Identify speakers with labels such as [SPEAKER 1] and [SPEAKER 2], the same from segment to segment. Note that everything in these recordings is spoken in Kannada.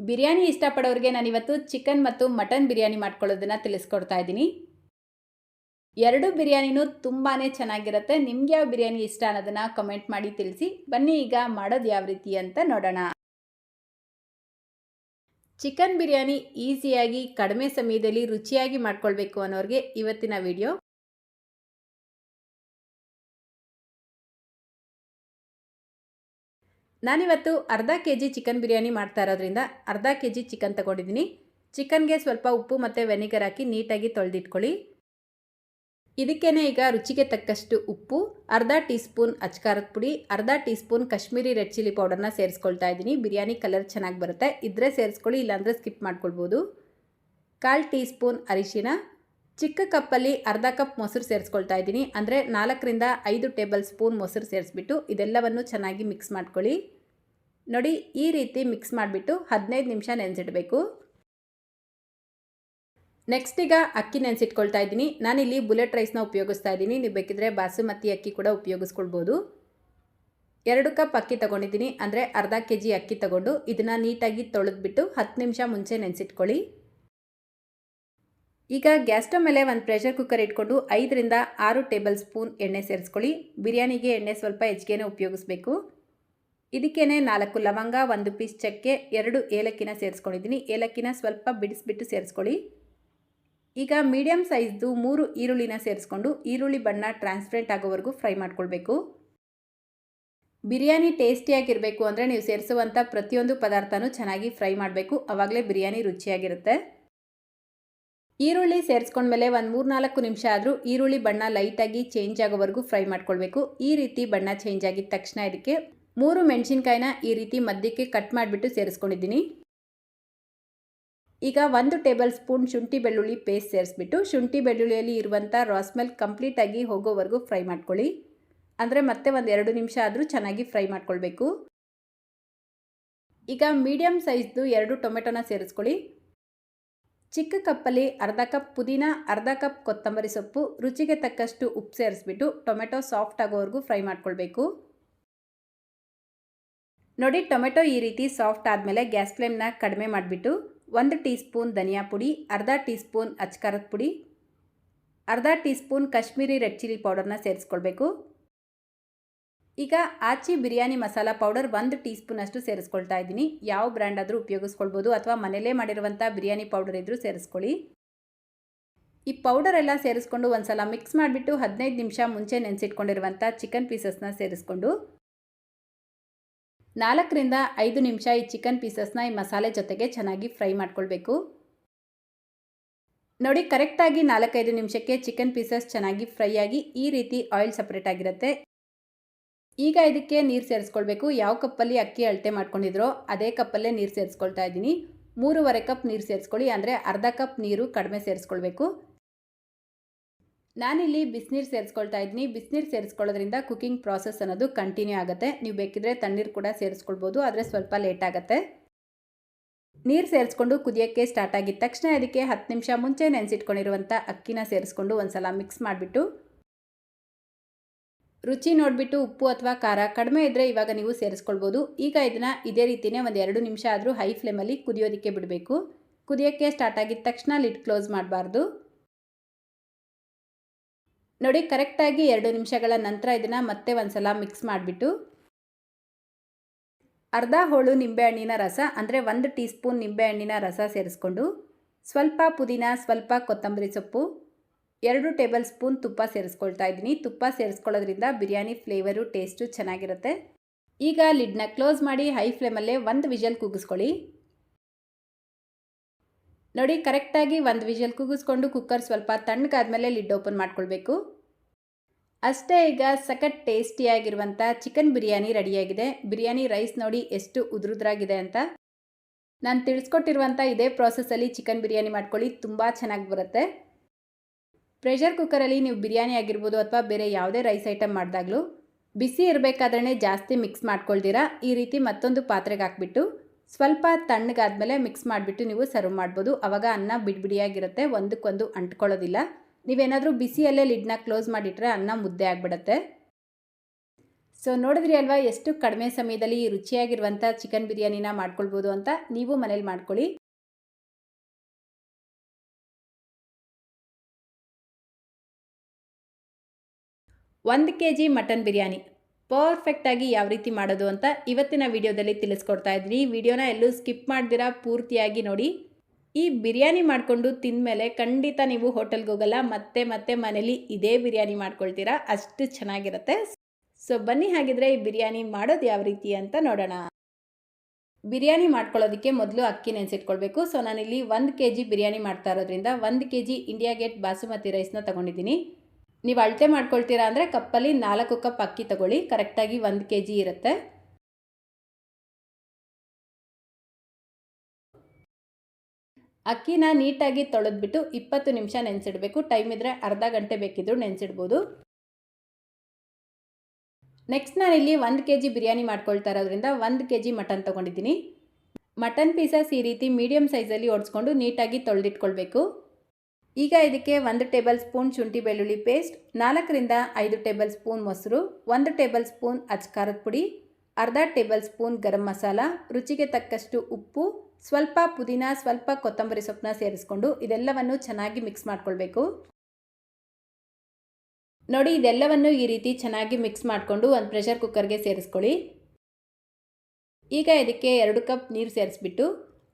[SPEAKER 1] ಬಿರಿಯಾನಿ ಇಷ್ಟಪಡೋರಿಗೆ ನಾನಿವತ್ತು ಚಿಕನ್ ಮತ್ತು ಮಟನ್ ಬಿರಿಯಾನಿ ಮಾಡ್ಕೊಳ್ಳೋದನ್ನು ತಿಳಿಸ್ಕೊಡ್ತಾ ಇದ್ದೀನಿ. ಎರಡು ಬಿರಿಯಾನಿನೂ ತುಂಬಾ ಚೆನ್ನಾಗಿರುತ್ತೆ. ನಿಮ್ಗೆ ಯಾವ ಬಿರಿಯಾನಿ ಇಷ್ಟ ಅನ್ನೋದನ್ನು ಕಮೆಂಟ್ ಮಾಡಿ ತಿಳಿಸಿ. ಬನ್ನಿ ಈಗ ಮಾಡೋದು ಯಾವ ರೀತಿ ಅಂತ ನೋಡೋಣ. ಚಿಕನ್ ಬಿರಿಯಾನಿ ಈಸಿಯಾಗಿ ಕಡಿಮೆ ಸಮಯದಲ್ಲಿ ರುಚಿಯಾಗಿ ಮಾಡ್ಕೊಳ್ಬೇಕು ಅನ್ನೋರಿಗೆ ಇವತ್ತಿನ ವಿಡಿಯೋ. ನಾನಿವತ್ತು ಅರ್ಧ ಕೆ ಜಿ ಚಿಕನ್ ಬಿರಿಯಾನಿ ಮಾಡ್ತಾ ಇರೋದ್ರಿಂದ ಅರ್ಧ ಕೆ ಜಿ ಚಿಕನ್ ತಗೊಂಡಿದ್ದೀನಿ. ಚಿಕನ್ಗೆ ಸ್ವಲ್ಪ ಉಪ್ಪು ಮತ್ತು ವೆನಿಗರ್ ಹಾಕಿ ನೀಟಾಗಿ ತೊಳೆದಿಟ್ಕೊಳ್ಳಿ. ಇದಕ್ಕೇನೆ ಈಗ ರುಚಿಗೆ ತಕ್ಕಷ್ಟು ಉಪ್ಪು, ಅರ್ಧ ಟೀ ಸ್ಪೂನ್ ಅಚ್ಕಾರದ ಪುಡಿ, ಅರ್ಧ teaspoon Kashmiri red chilli ಪೌಡರ್ನ ಸೇರಿಸ್ಕೊಳ್ತಾ ಇದ್ದೀನಿ. ಬಿರಿಯಾನಿ ಕಲರ್ ಚೆನ್ನಾಗಿ ಬರುತ್ತೆ. ಇದ್ರೆ ಸೇರಿಸ್ಕೊಳ್ಳಿ, ಇಲ್ಲಾಂದರೆ ಸ್ಕಿಪ್ ಮಾಡ್ಕೊಳ್ಬೋದು. ಕಾಲು ಟೀ ಸ್ಪೂನ್ ಅರಿಶಿನ ಚಿಕ್ಕ ಕಪ್ಪಲ್ಲಿ ಅರ್ಧ ಕಪ್ ಮೊಸರು ಸೇರಿಸ್ಕೊಳ್ತಾ ಇದ್ದೀನಿ. ಅಂದರೆ ನಾಲ್ಕರಿಂದ ಐದು ಟೇಬಲ್ ಸ್ಪೂನ್ ಮೊಸರು ಸೇರಿಸ್ಬಿಟ್ಟು ಇದೆಲ್ಲವನ್ನು ಚೆನ್ನಾಗಿ ಮಿಕ್ಸ್ ಮಾಡ್ಕೊಳ್ಳಿ. ನೋಡಿ, ಈ ರೀತಿ ಮಿಕ್ಸ್ ಮಾಡಿಬಿಟ್ಟು ಹದಿನೈದು ನಿಮಿಷ ನೆನೆಸಿಡಬೇಕು. ನೆಕ್ಸ್ಟ್ ಈಗ ಅಕ್ಕಿ ನೆನೆಸಿಟ್ಕೊಳ್ತಾ ಇದ್ದೀನಿ. ನಾನಿಲ್ಲಿ ಬುಲೆಟ್ ರೈಸ್ನ ಉಪಯೋಗಿಸ್ತಾ ಇದ್ದೀನಿ. ನೀವು ಬೇಕಿದ್ರೆ ಬಾಸುಮತಿ ಅಕ್ಕಿ ಕೂಡ ಉಪಯೋಗಿಸ್ಕೊಳ್ಬೋದು. ಎರಡು ಕಪ್ ಅಕ್ಕಿ ತೊಗೊಂಡಿದ್ದೀನಿ. ಅಂದರೆ ಅರ್ಧ ಕೆ ಜಿ ಅಕ್ಕಿ ತೊಗೊಂಡು ಇದನ್ನು ನೀಟಾಗಿ ತೊಳೆದ್ಬಿಟ್ಟು ಹತ್ತು ನಿಮಿಷ ಮುಂಚೆ ನೆನೆಸಿಟ್ಕೊಳ್ಳಿ. ಈಗ ಗ್ಯಾಸ್ ಸ್ಟವ್ ಮೇಲೆ ಒಂದು ಪ್ರೆಷರ್ ಕುಕ್ಕರ್ ಇಟ್ಕೊಂಡು ಐದರಿಂದ ಆರು ಟೇಬಲ್ ಸ್ಪೂನ್ ಎಣ್ಣೆ ಸೇರಿಸ್ಕೊಳ್ಳಿ. ಬಿರಿಯಾನಿಗೆ ಎಣ್ಣೆ ಸ್ವಲ್ಪ ಹೆಚ್ಚಿಗೆನೇ ಉಪಯೋಗಿಸ್ಬೇಕು. ಇದಕ್ಕೇನೆ ನಾಲ್ಕು ಲವಂಗ, ಒಂದು ಪೀಸ್ ಚಕ್ಕೆ, ಎರಡು ಏಲಕ್ಕಿನ ಸೇರಿಸ್ಕೊಂಡಿದ್ದೀನಿ. ಏಲಕ್ಕಿನ ಸ್ವಲ್ಪ ಬಿಡಿಸ್ಬಿಟ್ಟು ಸೇರಿಸ್ಕೊಳ್ಳಿ. ಈಗ ಮೀಡಿಯಮ್ ಸೈಜ್ದು ಮೂರು ಈರುಳ್ಳಿನ ಸೇರಿಸ್ಕೊಂಡು ಈರುಳ್ಳಿ ಬಣ್ಣ ಟ್ರಾನ್ಸ್ಪರೆಂಟ್ ಆಗೋವರೆಗೂ ಫ್ರೈ ಮಾಡ್ಕೊಳ್ಬೇಕು. ಬಿರಿಯಾನಿ ಟೇಸ್ಟಿಯಾಗಿರಬೇಕು ಅಂದರೆ ನೀವು ಸೇರಿಸುವಂಥ ಪ್ರತಿಯೊಂದು ಪದಾರ್ಥನೂ ಚೆನ್ನಾಗಿ ಫ್ರೈ ಮಾಡಬೇಕು. ಆವಾಗಲೇ ಬಿರಿಯಾನಿ ರುಚಿಯಾಗಿರುತ್ತೆ. ಈರುಳ್ಳಿ ಸೇರಿಸ್ಕೊಂಡ್ಮೇಲೆ ಒಂದು ಮೂರು ನಾಲ್ಕು ನಿಮಿಷ ಆದರೂ ಈರುಳ್ಳಿ ಬಣ್ಣ ಲೈಟಾಗಿ ಚೇಂಜ್ ಆಗೋವರೆಗೂ ಫ್ರೈ ಮಾಡ್ಕೊಳ್ಬೇಕು. ಈ ರೀತಿ ಬಣ್ಣ ಚೇಂಜ್ ಆಗಿದ ತಕ್ಷಣ ಇದಕ್ಕೆ ಮೂರು ಮೆಣಸಿನ್ಕಾಯಿನ ಈ ರೀತಿ ಮಧ್ಯಕ್ಕೆ ಕಟ್ ಮಾಡಿಬಿಟ್ಟು ಸೇರಿಸ್ಕೊಂಡಿದ್ದೀನಿ. ಈಗ ಒಂದು ಟೇಬಲ್ ಸ್ಪೂನ್ ಶುಂಠಿ ಬೆಳ್ಳುಳ್ಳಿ ಪೇಸ್ಟ್ ಸೇರಿಸ್ಬಿಟ್ಟು ಶುಂಠಿ ಬೆಳ್ಳುಳ್ಳಿಯಲ್ಲಿ ಇರುವಂಥ ರಾಸ್ಮೆಲ್ ಕಂಪ್ಲೀಟಾಗಿ ಹೋಗೋವರೆಗೂ ಫ್ರೈ ಮಾಡ್ಕೊಳ್ಳಿ. ಅಂದರೆ ಮತ್ತೆ ಒಂದು ಎರಡು ನಿಮಿಷ ಆದರೂ ಚೆನ್ನಾಗಿ ಫ್ರೈ ಮಾಡ್ಕೊಳ್ಬೇಕು. ಈಗ ಮೀಡಿಯಮ್ ಸೈಜ್ದು ಎರಡು ಟೊಮೆಟೊನ ಸೇರಿಸ್ಕೊಳ್ಳಿ. ಚಿಕ್ಕ ಕಪ್ಪಲ್ಲಿ ಅರ್ಧ ಕಪ್ ಪುದೀನ, ಅರ್ಧ ಕಪ್ ಕೊತ್ತಂಬರಿ ಸೊಪ್ಪು, ರುಚಿಗೆ ತಕ್ಕಷ್ಟು ಉಪ್ಪು ಸೇರಿಸ್ಬಿಟ್ಟು ಟೊಮೆಟೊ ಸಾಫ್ಟ್ ಆಗೋವರೆಗೂ ಫ್ರೈ ಮಾಡ್ಕೊಳ್ಬೇಕು. ನೋಡಿ, ಟೊಮೆಟೊ ಈ ರೀತಿ ಸಾಫ್ಟ್ ಆದಮೇಲೆ ಗ್ಯಾಸ್ ಫ್ಲೇಮ್ನ ಕಡಿಮೆ ಮಾಡಿಬಿಟ್ಟು ಒಂದು ಟೀ ಸ್ಪೂನ್ ಧನಿಯಾ ಪುಡಿ, ಅರ್ಧ ಟೀ ಸ್ಪೂನ್ ಅಚ್ಕಾರದ ಪುಡಿ, ಅರ್ಧ teaspoon Kashmiri red chilli ಪೌಡರ್ನ ಸೇರಿಸ್ಕೊಳ್ಬೇಕು. ಈಗ ಆಚಿ ಬಿರಿಯಾನಿ ಮಸಾಲ ಪೌಡರ್ ಒಂದು ಟೀ ಸ್ಪೂನಷ್ಟು ಸೇರಿಸ್ಕೊಳ್ತಾ ಇದ್ದೀನಿ. ಯಾವ ಬ್ರ್ಯಾಂಡ್ ಆದರೂ ಉಪಯೋಗಿಸ್ಕೊಳ್ಬೋದು ಅಥವಾ ಮನೇಲೇ ಮಾಡಿರುವಂಥ ಬಿರಿಯಾನಿ ಪೌಡರ್ ಇದ್ದರೂ ಸೇರಿಸ್ಕೊಳ್ಳಿ. ಈ ಪೌಡರ್ ಎಲ್ಲ ಸೇರಿಸ್ಕೊಂಡು ಒಂದ್ಸಲ ಮಿಕ್ಸ್ ಮಾಡಿಬಿಟ್ಟು ಹದಿನೈದು ನಿಮಿಷ ಮುಂಚೆ ನೆನೆಸಿಟ್ಕೊಂಡಿರುವಂಥ ಚಿಕನ್ ಪೀಸಸ್ನ ಸೇರಿಸ್ಕೊಂಡು. ನಾಲ್ಕರಿಂದ ಐದು ನಿಮಿಷ ಈ ಚಿಕನ್ ಪೀಸಸ್ನ ಈ ಮಸಾಲೆ ಜೊತೆಗೆ ಚೆನ್ನಾಗಿ ಫ್ರೈ ಮಾಡ್ಕೊಳ್ಬೇಕು. ನೋಡಿ, ಕರೆಕ್ಟಾಗಿ ನಾಲ್ಕೈದು ನಿಮಿಷಕ್ಕೆ ಚಿಕನ್ ಪೀಸಸ್ ಚೆನ್ನಾಗಿ ಫ್ರೈ ಆಗಿ ಈ ರೀತಿ ಆಯಿಲ್ ಸಪ್ರೇಟ್ ಆಗಿರುತ್ತೆ. ಈಗ ಇದಕ್ಕೆ ನೀರು ಸೇರಿಸ್ಕೊಳ್ಬೇಕು. ಯಾವ ಕಪ್ಪಲ್ಲಿ ಅಕ್ಕಿ ಅಳತೆ ಮಾಡ್ಕೊಂಡಿದ್ರೋ ಅದೇ ಕಪ್ಪಲ್ಲೇ ನೀರು ಸೇರಿಸ್ಕೊಳ್ತಾ ಇದ್ದೀನಿ. ಮೂರುವರೆ ಕಪ್ ನೀರು ಸೇರಿಸ್ಕೊಳ್ಳಿ, ಅಂದರೆ ಅರ್ಧ ಕಪ್ ನೀರು ಕಡಿಮೆ ಸೇರಿಸ್ಕೊಳ್ಬೇಕು. ನಾನಿಲ್ಲಿ ಬಿಸಿನೀರು ಸೇರಿಸ್ಕೊಳ್ತಾ ಇದ್ದೀನಿ. ಬಿಸಿನೀರು ಸೇರಿಸ್ಕೊಳ್ಳೋದ್ರಿಂದ ಕುಕಿಂಗ್ ಪ್ರಾಸೆಸ್ ಅನ್ನೋದು ಕಂಟಿನ್ಯೂ ಆಗುತ್ತೆ. ನೀವು ಬೇಕಿದ್ರೆ ತಣ್ಣೀರು ಕೂಡ ಸೇರಿಸ್ಕೊಳ್ಬೋದು, ಆದರೆ ಸ್ವಲ್ಪ ಲೇಟ್ ಆಗುತ್ತೆ. ನೀರು ಸೇರಿಸ್ಕೊಂಡು ಕುದಿಯೋಕ್ಕೆ ಸ್ಟಾರ್ಟ್ ಆಗಿದ ತಕ್ಷಣ ಅದಕ್ಕೆ ಹತ್ತು ನಿಮಿಷ ಮುಂಚೆ ನೆನೆಸಿಟ್ಕೊಂಡಿರುವಂಥ ಅಕ್ಕಿನ ಸೇರಿಸ್ಕೊಂಡು ಒಂದ್ಸಲ ಮಿಕ್ಸ್ ಮಾಡಿಬಿಟ್ಟು ರುಚಿ ನೋಡಿಬಿಟ್ಟು ಉಪ್ಪು ಅಥವಾ ಖಾರ ಕಡಿಮೆ ಇದ್ದರೆ ಇವಾಗ ನೀವು ಸೇರಿಸ್ಕೊಳ್ಬೋದು. ಈಗ ಇದನ್ನು ಇದೇ ರೀತಿಯೇ ಒಂದು ಎರಡು ನಿಮಿಷ ಆದರೂ ಹೈ ಫ್ಲೇಮಲ್ಲಿ ಕುದಿಯೋದಕ್ಕೆ ಬಿಡಬೇಕು. ಕುದಿಯೋಕ್ಕೆ ಸ್ಟಾರ್ಟ್ ಆಗಿದ ತಕ್ಷಣ ಲಿಡ್ ಕ್ಲೋಸ್ ಮಾಡಬಾರ್ದು. ನೋಡಿ ಕರೆಕ್ಟಾಗಿ ಎರಡು ನಿಮಿಷಗಳ ನಂತರ ಇದನ್ನು ಮತ್ತೆ ಒಂದು ಸಲ ಮಿಕ್ಸ್ ಮಾಡಿಬಿಟ್ಟು. ಅರ್ಧ ಹೋಳು ನಿಂಬೆಹಣ್ಣಿನ ರಸ, ಅಂದರೆ ಒಂದು ಟೀ ಸ್ಪೂನ್ ನಿಂಬೆಹಣ್ಣಿನ ರಸ ಸೇರಿಸ್ಕೊಂಡು, ಸ್ವಲ್ಪ ಪುದೀನ, ಸ್ವಲ್ಪ ಕೊತ್ತಂಬರಿ ಸೊಪ್ಪು ಎರಡು ಟೇಬಲ್ ಸ್ಪೂನ್ ತುಪ್ಪ ಸೇರಿಸ್ಕೊಳ್ತಾ ಇದ್ದೀನಿ. ತುಪ್ಪ ಸೇರಿಸ್ಕೊಳ್ಳೋದ್ರಿಂದ ಬಿರಿಯಾನಿ ಫ್ಲೇವರು, ಟೇಸ್ಟು ಚೆನ್ನಾಗಿರುತ್ತೆ. ಈಗ ಲಿಡ್ನ ಕ್ಲೋಸ್ ಮಾಡಿ ಹೈ ಫ್ಲೇಮಲ್ಲೇ ಒಂದು ವಿಷಲ್ ಕೂಗಿಸ್ಕೊಳ್ಳಿ. ನೋಡಿ, ಕರೆಕ್ಟಾಗಿ ಒಂದು ವಿಷಲ್ ಕೂಗಿಸ್ಕೊಂಡು ಕುಕ್ಕರ್ ಸ್ವಲ್ಪ ತಣ್ಣಗಾದ್ಮೇಲೆ ಲಿಡ್ ಓಪನ್ ಮಾಡ್ಕೊಳ್ಬೇಕು. ಅಷ್ಟೇ ಈಗ ಸಖತ್ ಟೇಸ್ಟಿಯಾಗಿರುವಂಥ ಚಿಕನ್ ಬಿರಿಯಾನಿ ರೆಡಿಯಾಗಿದೆ. ಬಿರಿಯಾನಿ ರೈಸ್ ನೋಡಿ ಎಷ್ಟು ಉದುರುದ್ರಾಗಿದೆ ಅಂತ. ನಾನು ತಿಳಿಸ್ಕೊಟ್ಟಿರುವಂಥ ಇದೇ ಪ್ರಾಸೆಸ್ಸಲ್ಲಿ ಚಿಕನ್ ಬಿರಿಯಾನಿ ಮಾಡ್ಕೊಳ್ಳಿ, ತುಂಬ ಚೆನ್ನಾಗಿ ಬರುತ್ತೆ. ಪ್ರೆಷರ್ ಕುಕ್ಕರಲ್ಲಿ ನೀವು ಬಿರಿಯಾನಿ ಆಗಿರ್ಬೋದು ಅಥವಾ ಬೇರೆ ಯಾವುದೇ ರೈಸ್ ಐಟಮ್ ಮಾಡಿದಾಗಲೂ ಬಿಸಿ ಇರಬೇಕಾದ್ರೆ ಜಾಸ್ತಿ ಮಿಕ್ಸ್ ಮಾಡ್ಕೊಳ್ದಿರಾ ಈ ರೀತಿ ಮತ್ತೊಂದು ಪಾತ್ರೆಗೆ ಹಾಕ್ಬಿಟ್ಟು ಸ್ವಲ್ಪ ತಣ್ಣಗಾದ್ಮೇಲೆ ಮಿಕ್ಸ್ ಮಾಡಿಬಿಟ್ಟು ನೀವು ಸರ್ವ್ ಮಾಡ್ಬೋದು. ಆವಾಗ ಅನ್ನ ಬಿಡಿಬಿಡಿಯಾಗಿರುತ್ತೆ, ಒಂದಕ್ಕೊಂದು ಅಂಟ್ಕೊಳ್ಳೋದಿಲ್ಲ. ನೀವೇನಾದರೂ ಬಿಸಿಯಲ್ಲೇ ಲಿಡ್ನ ಕ್ಲೋಸ್ ಮಾಡಿಟ್ರೆ ಅನ್ನ ಮುದ್ದೆ ಆಗಿಬಿಡತ್ತೆ. ಸೊ, ನೋಡಿದ್ರಿ ಅಲ್ವಾ, ಎಷ್ಟು ಕಡಿಮೆ ಸಮಯದಲ್ಲಿ ರುಚಿಯಾಗಿರುವಂಥ ಚಿಕನ್ ಬಿರಿಯಾನಿನ ಮಾಡ್ಕೊಳ್ಬೋದು ಅಂತ? ನೀವು ಮನೇಲಿ ಮಾಡ್ಕೊಳ್ಳಿ. ಒಂದು ಕೆ ಜಿ ಮಟನ್ ಬಿರಿಯಾನಿ. ಪರ್ಫೆಕ್ಟಾಗಿ ಯಾವ ರೀತಿ ಮಾಡೋದು ಅಂತ ಇವತ್ತಿನ ವಿಡಿಯೋದಲ್ಲಿ ತಿಳಿಸ್ಕೊಡ್ತಾ ಇದ್ದೀನಿ. ವಿಡಿಯೋನ ಎಲ್ಲೂ ಸ್ಕಿಪ್ ಮಾಡ್ದಿರಾ, ಪೂರ್ತಿಯಾಗಿ ನೋಡಿ. ಈ ಬಿರಿಯಾನಿ ಮಾಡಿಕೊಂಡು ತಿಂದಮೇಲೆ ಖಂಡಿತ ನೀವು ಹೋಟೆಲ್ಗೆ ಹೋಗಲ್ಲ, ಮತ್ತೆ ಮತ್ತೆ ಮನೇಲಿ ಇದೇ ಬಿರಿಯಾನಿ ಮಾಡ್ಕೊಳ್ತೀರಾ, ಅಷ್ಟು ಚೆನ್ನಾಗಿರುತ್ತೆ. ಸೊ ಬನ್ನಿ ಹಾಗಿದ್ರೆ ಈ ಬಿರಿಯಾನಿ ಮಾಡೋದು ಯಾವ ರೀತಿ ಅಂತ ನೋಡೋಣ. ಬಿರಿಯಾನಿ ಮಾಡ್ಕೊಳ್ಳೋದಕ್ಕೆ ಮೊದಲು ಅಕ್ಕಿ ನೆನೆಸಿಟ್ಕೊಳ್ಬೇಕು. ಸೊ ನಾನಿಲ್ಲಿ ಒಂದು ಕೆ ಜಿ ಬಿರಿಯಾನಿ ಮಾಡ್ತಾ ಇರೋದ್ರಿಂದ ಒಂದು K G India Gate basmati ರೈಸ್ನ ತೊಗೊಂಡಿದ್ದೀನಿ. ನೀವು ಅಳತೆ ಮಾಡ್ಕೊಳ್ತೀರಾ ಅಂದರೆ ಕಪ್ಪಲ್ಲಿ ನಾಲ್ಕು ಕಪ್ ಅಕ್ಕಿ ತಗೊಳ್ಳಿ, ಕರೆಕ್ಟಾಗಿ ಒಂದು ಕೆ ಜಿ ಇರುತ್ತೆ. ಅಕ್ಕಿನ ನೀಟಾಗಿ ತೊಳೆದ್ಬಿಟ್ಟು ಇಪ್ಪತ್ತು ನಿಮಿಷ ನೆನೆಸಿಡಬೇಕು. ಟೈಮ್ ಇದ್ದರೆ ಅರ್ಧ ಗಂಟೆ ಬೇಕಿದ್ರು ನೆನೆಸಿಡ್ಬೋದು. ನೆಕ್ಸ್ಟ್ ನಾನಿಲ್ಲಿ ಒಂದು ಕೆ ಜಿ ಬಿರಿಯಾನಿ ಮಾಡ್ಕೊಳ್ತಾ ಇರೋದ್ರಿಂದ ಒಂದು ಕೆ ಜಿ ಮಟನ್ ತೊಗೊಂಡಿದ್ದೀನಿ. ಮಟನ್ ಪೀಸಸ್ ಈ ರೀತಿ ಮೀಡಿಯಮ್ ಸೈಜಲ್ಲಿ ಓಡಿಸ್ಕೊಂಡು ನೀಟಾಗಿ ತೊಳೆದಿಟ್ಕೊಳ್ಬೇಕು. ಈಗ ಇದಕ್ಕೆ ಒಂದು ಟೇಬಲ್ ಸ್ಪೂನ್ ಶುಂಠಿ ಬೆಳ್ಳುಳ್ಳಿ ಪೇಸ್ಟ್, ನಾಲ್ಕರಿಂದ ಐದು ಟೇಬಲ್ ಸ್ಪೂನ್ ಮೊಸರು, ಒಂದು ಟೇಬಲ್ ಸ್ಪೂನ್ ಅಚ್ಕಾರದ ಪುಡಿ, ಅರ್ಧ ಟೇಬಲ್ ಸ್ಪೂನ್ ಗರಂ ಮಸಾಲ, ರುಚಿಗೆ ತಕ್ಕಷ್ಟು ಉಪ್ಪು, ಸ್ವಲ್ಪ ಪುದೀನ, ಸ್ವಲ್ಪ ಕೊತ್ತಂಬರಿ ಸೊಪ್ಪನ್ನ ಸೇರಿಸ್ಕೊಂಡು ಇದೆಲ್ಲವನ್ನು ಚೆನ್ನಾಗಿ ಮಿಕ್ಸ್ ಮಾಡ್ಕೊಳ್ಬೇಕು. ನೋಡಿ, ಇದೆಲ್ಲವನ್ನು ಈ ರೀತಿ ಚೆನ್ನಾಗಿ ಮಿಕ್ಸ್ ಮಾಡಿಕೊಂಡು ಒಂದು ಪ್ರೆಷರ್ ಕುಕ್ಕರ್ಗೆ ಸೇರಿಸ್ಕೊಳ್ಳಿ. ಈಗ ಇದಕ್ಕೆ ಎರಡು ಕಪ್ ನೀರು ಸೇರಿಸ್ಬಿಟ್ಟು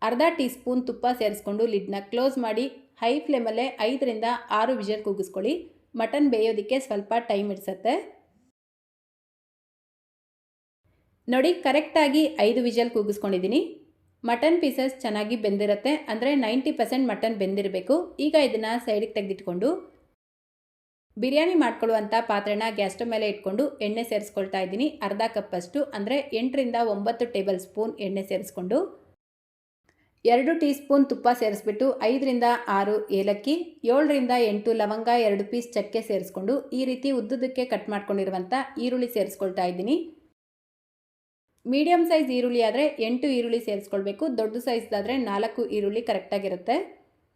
[SPEAKER 1] ಅರ್ಧ ಟೀ ಸ್ಪೂನ್ ತುಪ್ಪ ಸೇರಿಸ್ಕೊಂಡು ಲಿಡ್ನ ಕ್ಲೋಸ್ ಮಾಡಿ ಹೈ ಫ್ಲೇಮಲ್ಲೇ ಐದರಿಂದ ಆರು ವಿಷಲ್ ಕೂಗಿಸ್ಕೊಳ್ಳಿ. ಮಟನ್ ಬೇಯೋದಕ್ಕೆ ಸ್ವಲ್ಪ ಟೈಮ್ ಇಡ್ಸತ್ತೆ ನೋಡಿ, ಕರೆಕ್ಟಾಗಿ ಐದು ವಿಷಲ್ ಕೂಗಿಸ್ಕೊಂಡಿದ್ದೀನಿ. ಮಟನ್ ಪೀಸಸ್ ಚೆನ್ನಾಗಿ ಬೆಂದಿರುತ್ತೆ, ಅಂದರೆ ನೈಂಟಿ ಪರ್ಸೆಂಟ್ ಮಟನ್ ಬೆಂದಿರಬೇಕು. ಈಗ ಇದನ್ನು ಸೈಡಿಗೆ ತೆಗೆದಿಟ್ಕೊಂಡು ಬಿರಿಯಾನಿ ಮಾಡ್ಕೊಳ್ಳುವಂಥ ಪಾತ್ರೆನ ಗ್ಯಾಸ್ ಮೇಲೆ ಇಟ್ಕೊಂಡು ಎಣ್ಣೆ ಸೇರಿಸ್ಕೊಳ್ತಾ ಇದ್ದೀನಿ. ಅರ್ಧ ಕಪ್ಪಷ್ಟು, ಅಂದರೆ ಎಂಟರಿಂದ ಒಂಬತ್ತು ಟೇಬಲ್ ಸ್ಪೂನ್ ಎಣ್ಣೆ ಸೇರಿಸ್ಕೊಂಡು. ಎರಡು ಟೀ ಸ್ಪೂನ್ ತುಪ್ಪ ಸೇರಿಸ್ಬಿಟ್ಟು ಐದರಿಂದ ಆರು ಏಲಕ್ಕಿ, ಏಳರಿಂದ ಎಂಟು ಲವಂಗ, ಎರಡು ಪೀಸ್ ಚಕ್ಕೆ ಸೇರಿಸ್ಕೊಂಡು ಈ ರೀತಿ ಉದ್ದುದಕ್ಕೆ ಕಟ್ ಮಾಡ್ಕೊಂಡಿರುವಂಥ ಈರುಳ್ಳಿ ಸೇರಿಸ್ಕೊಳ್ತಾ ಇದ್ದೀನಿ. ಮೀಡಿಯಂ ಸೈಜ್ ಈರುಳ್ಳಿ ಆದರೆ ಎಂಟು ಈರುಳ್ಳಿ ಸೇರಿಸ್ಕೊಳ್ಬೇಕು, ದೊಡ್ಡ ಸೈಜ್ದಾದರೆ ನಾಲ್ಕು ಈರುಳ್ಳಿ ಕರೆಕ್ಟಾಗಿರುತ್ತೆ.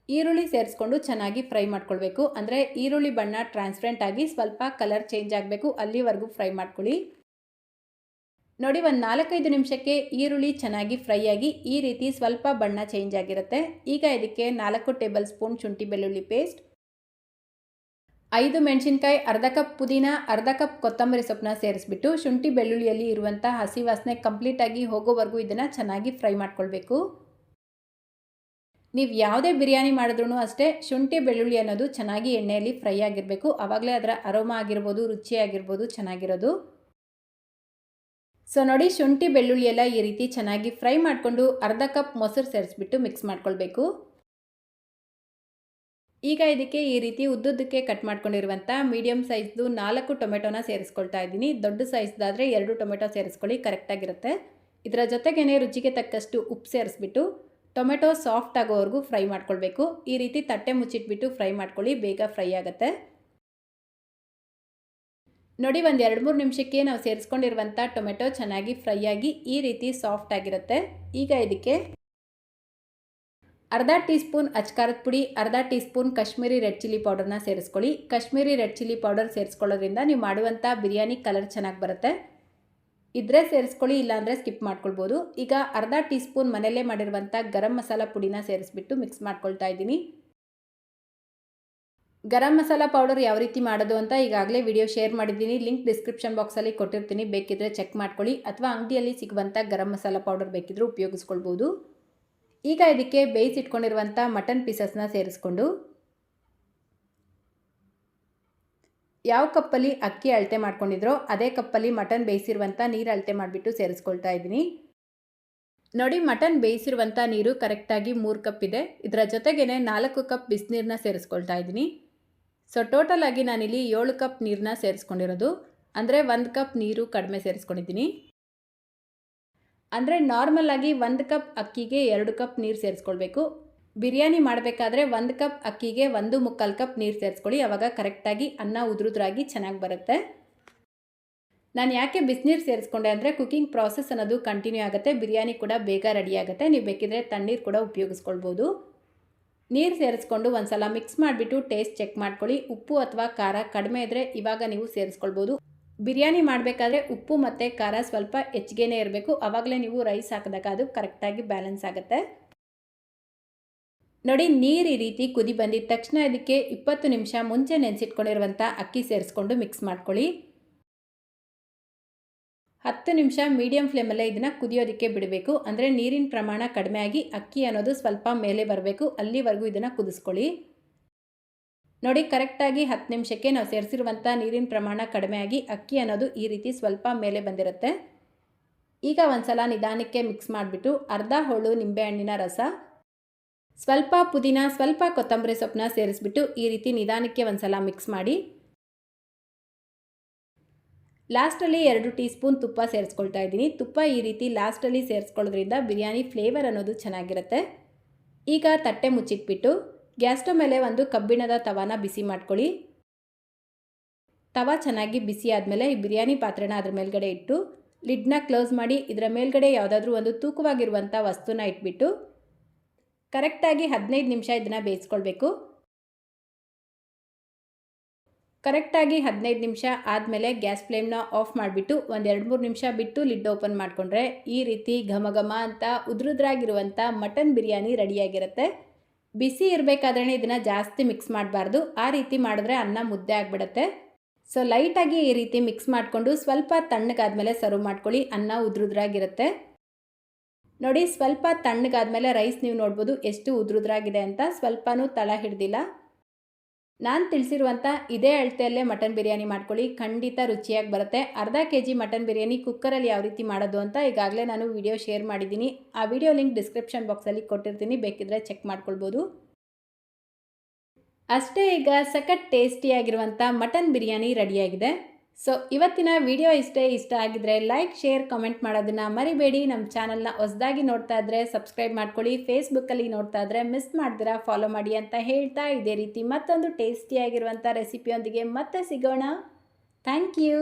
[SPEAKER 1] ಈರುಳ್ಳಿ ಸೇರಿಸ್ಕೊಂಡು ಚೆನ್ನಾಗಿ ಫ್ರೈ ಮಾಡ್ಕೊಳ್ಬೇಕು, ಅಂದರೆ ಈರುಳ್ಳಿ ಬಣ್ಣ ಟ್ರಾನ್ಸ್ಪರೆಂಟ್ ಆಗಿ ಸ್ವಲ್ಪ ಕಲರ್ ಚೇಂಜ್ ಆಗಬೇಕು, ಅಲ್ಲಿವರೆಗೂ ಫ್ರೈ ಮಾಡ್ಕೊಳ್ಳಿ. ನೋಡಿ, ಒಂದು ನಾಲ್ಕೈದು ನಿಮಿಷಕ್ಕೆ ಈರುಳ್ಳಿ ಚೆನ್ನಾಗಿ ಫ್ರೈ ಆಗಿ ಈ ರೀತಿ ಸ್ವಲ್ಪ ಬಣ್ಣ ಚೇಂಜ್ ಆಗಿರುತ್ತೆ. ಈಗ ಇದಕ್ಕೆ ನಾಲ್ಕು ಟೇಬಲ್ ಸ್ಪೂನ್ ಶುಂಠಿ ಬೆಳ್ಳುಳ್ಳಿ ಪೇಸ್ಟ್, ಐದು ಮೆಣಸಿನ್ಕಾಯಿ, ಅರ್ಧ ಕಪ್ ಪುದೀನ, ಅರ್ಧ ಕಪ್ ಕೊತ್ತಂಬರಿ ಸೊಪ್ಪನ್ನ ಸೇರಿಸ್ಬಿಟ್ಟು ಶುಂಠಿ ಬೆಳ್ಳುಳ್ಳಿಯಲ್ಲಿ ಇರುವಂಥ ಹಸಿ ವಾಸನೆ ಕಂಪ್ಲೀಟಾಗಿ ಹೋಗೋವರೆಗೂ ಇದನ್ನು ಚೆನ್ನಾಗಿ ಫ್ರೈ ಮಾಡ್ಕೊಳ್ಬೇಕು. ನೀವು ಯಾವುದೇ ಬಿರಿಯಾನಿ ಮಾಡಿದ್ರೂ ಅಷ್ಟೇ ಶುಂಠಿ ಬೆಳ್ಳುಳ್ಳಿ ಅನ್ನೋದು ಚೆನ್ನಾಗಿ ಎಣ್ಣೆಯಲ್ಲಿ ಫ್ರೈ ಆಗಿರಬೇಕು. ಆವಾಗಲೇ ಅದರ ಅರೋಮ ಆಗಿರ್ಬೋದು ರುಚಿ ಆಗಿರ್ಬೋದು ಚೆನ್ನಾಗಿರೋದು. ಸೊ ನೋಡಿ, ಶುಂಠಿ, ಬೆಳ್ಳುಳ್ಳಿ ಎಲ್ಲ ಈ ರೀತಿ ಚೆನ್ನಾಗಿ ಫ್ರೈ ಮಾಡಿಕೊಂಡು ಅರ್ಧ ಕಪ್ ಮೊಸರು ಸೇರಿಸ್ಬಿಟ್ಟು ಮಿಕ್ಸ್ ಮಾಡ್ಕೊಳ್ಬೇಕು. ಈಗ ಇದಕ್ಕೆ ಈ ರೀತಿ ಉದ್ದುದ್ದಕ್ಕೆ ಕಟ್ ಮಾಡ್ಕೊಂಡಿರುವಂಥ ಮೀಡಿಯಮ್ ಸೈಜ್ದು ನಾಲ್ಕು ಟೊಮೆಟೊನ ಸೇರಿಸ್ಕೊಳ್ತಾ ಇದ್ದೀನಿ. ದೊಡ್ಡ ಸೈಜ್ದಾದರೆ ಎರಡು ಟೊಮೆಟೊ ಸೇರಿಸ್ಕೊಳ್ಳಿ ಕರೆಕ್ಟಾಗಿರುತ್ತೆ ಇದರ ಜೊತೆಗೇನೆ ರುಚಿಗೆ ತಕ್ಕಷ್ಟು ಉಪ್ಪು ಸೇರಿಸ್ಬಿಟ್ಟು ಟೊಮೆಟೊ ಸಾಫ್ಟ್ ಆಗೋವರೆಗೂ ಫ್ರೈ ಮಾಡ್ಕೊಳ್ಬೇಕು. ಈ ರೀತಿ ತಟ್ಟೆ ಮುಚ್ಚಿಟ್ಬಿಟ್ಟು ಫ್ರೈ ಮಾಡ್ಕೊಳ್ಳಿ, ಬೇಗ ಫ್ರೈ ಆಗುತ್ತೆ. ನೋಡಿ, ಒಂದು ಎರಡು ಮೂರು ನಿಮಿಷಕ್ಕೆ ನಾವು ಸೇರಿಸ್ಕೊಂಡಿರುವಂಥ ಟೊಮೆಟೊ ಚೆನ್ನಾಗಿ ಫ್ರೈ ಆಗಿ ಈ ರೀತಿ ಸಾಫ್ಟ್ ಆಗಿರುತ್ತೆ. ಈಗ ಇದಕ್ಕೆ ಅರ್ಧ ಟೀ ಸ್ಪೂನ್ ಅಚ್ಕಾರದ ಪುಡಿ, ಅರ್ಧ teaspoon Kashmiri red chilli ಪೌಡರ್ನ ಸೇರಿಸ್ಕೊಳ್ಳಿ. ಕಾಶ್ಮೀರಿ ರೆಡ್ ಚಿಲ್ಲಿ ಪೌಡರ್ ಸೇರಿಸ್ಕೊಳ್ಳೋದ್ರಿಂದ ನೀವು ಮಾಡುವಂಥ ಬಿರಿಯಾನಿ ಕಲರ್ ಚೆನ್ನಾಗಿ ಬರುತ್ತೆ. ಇದ್ರೆ ಸೇರಿಸ್ಕೊಳ್ಳಿ, ಇಲ್ಲಾಂದರೆ ಸ್ಕಿಪ್ ಮಾಡ್ಕೊಳ್ಬೋದು. ಈಗ ಅರ್ಧ ಟೀ ಸ್ಪೂನ್ ಮನೆಯಲ್ಲೇ ಮಾಡಿರುವಂಥ ಗರಂ ಮಸಾಲ ಪುಡಿನ ಸೇರಿಸ್ಬಿಟ್ಟು ಮಿಕ್ಸ್ ಮಾಡ್ಕೊಳ್ತಾ ಇದ್ದೀನಿ. ಗರಂ ಮಸಾಲ ಪೌಡರ್ ಯಾವ ರೀತಿ ಮಾಡೋದು ಅಂತ ಈಗಾಗಲೇ ವಿಡಿಯೋ ಶೇರ್ ಮಾಡಿದ್ದೀನಿ. ಲಿಂಕ್ ಡಿಸ್ಕ್ರಿಪ್ಷನ್ ಬಾಕ್ಸಲ್ಲಿ ಕೊಟ್ಟಿರ್ತೀನಿ. ಬೇಕಿದ್ರೆ ಚೆಕ್ ಮಾಡ್ಕೊಳ್ಳಿ. ಅಥವಾ ಅಂಗಡಿಯಲ್ಲಿ ಸಿಗುವಂಥ ಗರಂ ಮಸಾಲ ಪೌಡರ್ ಬೇಕಿದ್ರೂ ಉಪಯೋಗಿಸ್ಕೊಳ್ಬೋದು. ಈಗ ಇದಕ್ಕೆ ಬೇಯಿಸಿಟ್ಕೊಂಡಿರುವಂಥ ಮಟನ್ ಪೀಸಸ್ನ ಸೇರಿಸ್ಕೊಂಡು, ಯಾವ ಕಪ್ಪಲ್ಲಿ ಅಕ್ಕಿ ಅಳತೆ ಮಾಡ್ಕೊಂಡಿದ್ರೋ ಅದೇ ಕಪ್ಪಲ್ಲಿ ಮಟನ್ ಬೇಯಿಸಿರುವಂಥ ನೀರು ಅಳತೆ ಮಾಡಿಬಿಟ್ಟು ಸೇರಿಸ್ಕೊಳ್ತಾ ಇದ್ದೀನಿ. ನೋಡಿ ಮಟನ್ ಬೇಯಿಸಿರುವಂಥ ನೀರು ಕರೆಕ್ಟಾಗಿ ಮೂರು ಕಪ್ ಇದೆ. ಇದರ ಜೊತೆಗೇ ನಾಲ್ಕು ಕಪ್ ಬಿಸಿನೀರನ್ನ ಸೇರಿಸ್ಕೊಳ್ತಾ ಇದ್ದೀನಿ. ಸೊ ಟೋಟಲ್ ಆಗಿ ನಾನಿಲ್ಲಿ ಏಳು ಕಪ್ ನೀರನ್ನ ಸೇರಿಸ್ಕೊಂಡಿರೋದು. ಅಂದರೆ ಒಂದು ಕಪ್ ನೀರು ಕಡಿಮೆ ಸೇರಿಸ್ಕೊಂಡಿದ್ದೀನಿ. ಅಂದರೆ ನಾರ್ಮಲ್ ಆಗಿ ಒಂದು ಕಪ್ ಅಕ್ಕಿಗೆ ಎರಡು ಕಪ್ ನೀರು ಸೇರಿಸ್ಕೊಳ್ಬೇಕು. ಬಿರಿಯಾನಿ ಮಾಡಬೇಕಾದ್ರೆ ಒಂದು ಕಪ್ ಅಕ್ಕಿಗೆ ಒಂದು ಮುಕ್ಕಾಲು ಕಪ್ ನೀರು ಸೇರಿಸ್ಕೊಳ್ಳಿ. ಆವಾಗ ಕರೆಕ್ಟಾಗಿ ಅನ್ನ ಉದುರುದ್ರಾಗಿ ಚೆನ್ನಾಗಿ ಬರುತ್ತೆ. ನಾನು ಯಾಕೆ ಬಿಸಿನೀರು ಸೇರಿಸ್ಕೊಂಡೆ ಅಂದರೆ ಕುಕ್ಕಿಂಗ್ ಪ್ರಾಸೆಸ್ ಅನ್ನೋದು ಕಂಟಿನ್ಯೂ ಆಗುತ್ತೆ. ಬಿರಿಯಾನಿ ಕೂಡ ಬೇಗ ರೆಡಿ ಆಗುತ್ತೆ. ನೀವು ಬೇಕಿದ್ರೆ ತಣ್ಣೀರು ಕೂಡ ಉಪಯೋಗಿಸ್ಕೊಳ್ಬೋದು. ನೀರು ಸೇರಿಸ್ಕೊಂಡು ಒಂದು ಸಲ ಮಿಕ್ಸ್ ಮಾಡಿಬಿಟ್ಟು ಟೇಸ್ಟ್ ಚೆಕ್ ಮಾಡ್ಕೊಳ್ಳಿ. ಉಪ್ಪು ಅಥವಾ ಖಾರ ಕಡಿಮೆ ಇದ್ದರೆ ಇವಾಗ ನೀವು ಸೇರಿಸ್ಕೊಳ್ಬೋದು. ಬಿರಿಯಾನಿ ಮಾಡಬೇಕಾದ್ರೆ ಉಪ್ಪು ಮತ್ತು ಖಾರ ಸ್ವಲ್ಪ ಹೆಚ್ಚಿಗೆನೇ ಇರಬೇಕು. ಆವಾಗಲೇ ನೀವು ರೈಸ್ ಹಾಕಿದಾಗ ಅದು ಕರೆಕ್ಟಾಗಿ ಬ್ಯಾಲೆನ್ಸ್ ಆಗುತ್ತೆ. ನೋಡಿ, ನೀರು ಈ ರೀತಿ ಕುದಿ ಬಂದಿದ ತಕ್ಷಣ ಇದಕ್ಕೆ ಇಪ್ಪತ್ತು ನಿಮಿಷ ಮುಂಚೆ ನೆನೆಸಿಟ್ಕೊಂಡಿರುವಂಥ ಅಕ್ಕಿ ಸೇರಿಸ್ಕೊಂಡು ಮಿಕ್ಸ್ ಮಾಡ್ಕೊಳ್ಳಿ. ಹತ್ತು ನಿಮಿಷ ಮೀಡಿಯಂ ಫ್ಲೇಮಲ್ಲೇ ಇದನ್ನು ಕುದಿಯೋದಕ್ಕೆ ಬಿಡಬೇಕು. ಅಂದರೆ ನೀರಿನ ಪ್ರಮಾಣ ಕಡಿಮೆ ಆಗಿ ಅಕ್ಕಿ ಅನ್ನೋದು ಸ್ವಲ್ಪ ಮೇಲೆ ಬರಬೇಕು. ಅಲ್ಲಿವರೆಗೂ ಇದನ್ನು ಕುದಿಸ್ಕೊಳ್ಳಿ. ನೋಡಿ ಕರೆಕ್ಟಾಗಿ ಹತ್ತು ನಿಮಿಷಕ್ಕೆ ನಾವು ಸೇರಿಸಿರುವಂಥ ನೀರಿನ ಪ್ರಮಾಣ ಕಡಿಮೆ ಆಗಿ ಅಕ್ಕಿ ಅನ್ನೋದು ಈ ರೀತಿ ಸ್ವಲ್ಪ ಮೇಲೆ ಬಂದಿರುತ್ತೆ. ಈಗ ಒಂದ್ಸಲ ನಿಧಾನಕ್ಕೆ ಮಿಕ್ಸ್ ಮಾಡಿಬಿಟ್ಟು ಅರ್ಧ ಹೋಳು ನಿಂಬೆಹಣ್ಣಿನ ರಸ, ಸ್ವಲ್ಪ ಪುದೀನ, ಸ್ವಲ್ಪ ಕೊತ್ತಂಬರಿ ಸೊಪ್ಪನ್ನ ಸೇರಿಸ್ಬಿಟ್ಟು ಈ ರೀತಿ ನಿಧಾನಕ್ಕೆ ಒಂದ್ಸಲ ಮಿಕ್ಸ್ ಮಾಡಿ. ಲಾಸ್ಟಲ್ಲಿ ಎರಡು ಟೀ ಸ್ಪೂನ್ ತುಪ್ಪ ಸೇರಿಸ್ಕೊಳ್ತಾ ಇದ್ದೀನಿ. ತುಪ್ಪ ಈ ರೀತಿ ಲಾಸ್ಟಲ್ಲಿ ಸೇರಿಸ್ಕೊಳ್ಳೋದ್ರಿಂದ ಬಿರಿಯಾನಿ ಫ್ಲೇವರ್ ಅನ್ನೋದು ಚೆನ್ನಾಗಿರುತ್ತೆ. ಈಗ ತಟ್ಟೆ ಮುಚ್ಚಿಟ್ಬಿಟ್ಟು ಗ್ಯಾಸ್ ಸ್ಟವ್ ಮೇಲೆ ಒಂದು ಕಬ್ಬಿಣದ ತವಾನ ಬಿಸಿ ಮಾಡ್ಕೊಳ್ಳಿ. ತವ ಚೆನ್ನಾಗಿ ಬಿಸಿ ಆದಮೇಲೆ ಈ ಬಿರಿಯಾನಿ ಪಾತ್ರೆನ ಅದ್ರ ಮೇಲ್ಗಡೆ ಇಟ್ಟು ಲಿಡ್ನ ಕ್ಲೋಸ್ ಮಾಡಿ ಇದರ ಮೇಲ್ಗಡೆ ಯಾವುದಾದ್ರೂ ಒಂದು ತೂಕವಾಗಿರುವಂಥ ವಸ್ತುನ ಇಟ್ಬಿಟ್ಟು ಕರೆಕ್ಟಾಗಿ ಹದಿನೈದು ನಿಮಿಷ ಇದನ್ನು ಬೇಯಿಸ್ಕೊಳ್ಬೇಕು. ಕರೆಕ್ಟಾಗಿ ಹದಿನೈದು ನಿಮಿಷ ಆದಮೇಲೆ ಗ್ಯಾಸ್ ಫ್ಲೇಮ್ನ ಆಫ್ ಮಾಡಿಬಿಟ್ಟು ಒಂದು ಎರಡು ಮೂರು ನಿಮಿಷ ಬಿಟ್ಟು ಲಿಡ್ ಓಪನ್ ಮಾಡಿಕೊಂಡ್ರೆ ಈ ರೀತಿ ಘಮ ಘಮ ಅಂತ ಉದ್ರುದ್ರಾಗಿರುವಂಥ ಮಟನ್ ಬಿರಿಯಾನಿ ರೆಡಿಯಾಗಿರುತ್ತೆ. ಬಿಸಿ ಇರಬೇಕಾದ್ರೆ ಇದನ್ನು ಜಾಸ್ತಿ ಮಿಕ್ಸ್ ಮಾಡಬಾರ್ದು. ಆ ರೀತಿ ಮಾಡಿದ್ರೆ ಅನ್ನ ಮುದ್ದೆ ಆಗಿಬಿಡುತ್ತೆ. ಸೊ ಲೈಟಾಗಿ ಈ ರೀತಿ ಮಿಕ್ಸ್ ಮಾಡಿಕೊಂಡು ಸ್ವಲ್ಪ ತಣ್ಣಗಾದ್ಮೇಲೆ ಸರ್ವ್ ಮಾಡ್ಕೊಳ್ಳಿ. ಅನ್ನ ಉದ್ರುದ್ರಾಗಿರುತ್ತೆ. ನೋಡಿ, ಸ್ವಲ್ಪ ತಣ್ಣಗಾದ್ಮೇಲೆ ರೈಸ್ ನೀವು ನೋಡ್ಬೋದು ಎಷ್ಟು ಉದ್ರುದ್ರಾಗಿದೆ ಅಂತ. ಸ್ವಲ್ಪನೂ ತಳ ಹಿಡ್ದಿಲ್ಲ. ನಾನು ತಿಳಿಸಿರುವಂಥ ಇದೇ ಅಳತೆಯಲ್ಲೇ ಮಟನ್ ಬಿರಿಯಾನಿ ಮಾಡ್ಕೊಳ್ಳಿ. ಖಂಡಿತ ರುಚಿಯಾಗಿ ಬರುತ್ತೆ. ಅರ್ಧ ಕೆ ಜಿ ಮಟನ್ ಬಿರಿಯಾನಿ ಕುಕ್ಕರಲ್ಲಿ ಯಾವ ರೀತಿ ಮಾಡೋದು ಅಂತ ಈಗಾಗಲೇ ನಾನು ವಿಡಿಯೋ ಶೇರ್ ಮಾಡಿದ್ದೀನಿ. ಆ ವಿಡಿಯೋ ಲಿಂಕ್ ಡಿಸ್ಕ್ರಿಪ್ಷನ್ ಬಾಕ್ಸಲ್ಲಿ ಕೊಟ್ಟಿರ್ತೀನಿ. ಬೇಕಿದ್ರೆ ಚೆಕ್ ಮಾಡ್ಕೊಳ್ಬೋದು. ಅಷ್ಟೇ ಈಗ ಸಖತ್ ಟೇಸ್ಟಿಯಾಗಿರುವಂಥ ಮಟನ್ ಬಿರಿಯಾನಿ ರೆಡಿಯಾಗಿದೆ. ಸೊ ಇವತ್ತಿನ ವಿಡಿಯೋ ಇಷ್ಟೇ ಇಷ್ಟ ಆಗಿದ್ರೆ ಲೈಕ್ ಶೇರ್ ಕಮೆಂಟ್ ಮಾಡೋದನ್ನು ಮರಿಬೇಡಿ. ನಮ್ಮ ಚಾನಲ್ನ ಹೊಸದಾಗಿ ನೋಡ್ತಾ ಇದ್ರೆ ಸಬ್ಸ್ಕ್ರೈಬ್ ಮಾಡ್ಕೊಳ್ಳಿ. ಫೇಸ್ಬುಕ್ಕಲ್ಲಿ ನೋಡ್ತಾ ಇದ್ರೆ ಮಿಸ್ ಮಾಡ್ದಿರಾ ಫಾಲೋ ಮಾಡಿ ಅಂತ ಹೇಳ್ತಾ ಇದೇ ರೀತಿ ಮತ್ತೊಂದು ಟೇಸ್ಟಿಯಾಗಿರುವಂಥ ರೆಸಿಪಿಯೊಂದಿಗೆ ಮತ್ತೆ ಸಿಗೋಣ. Thank you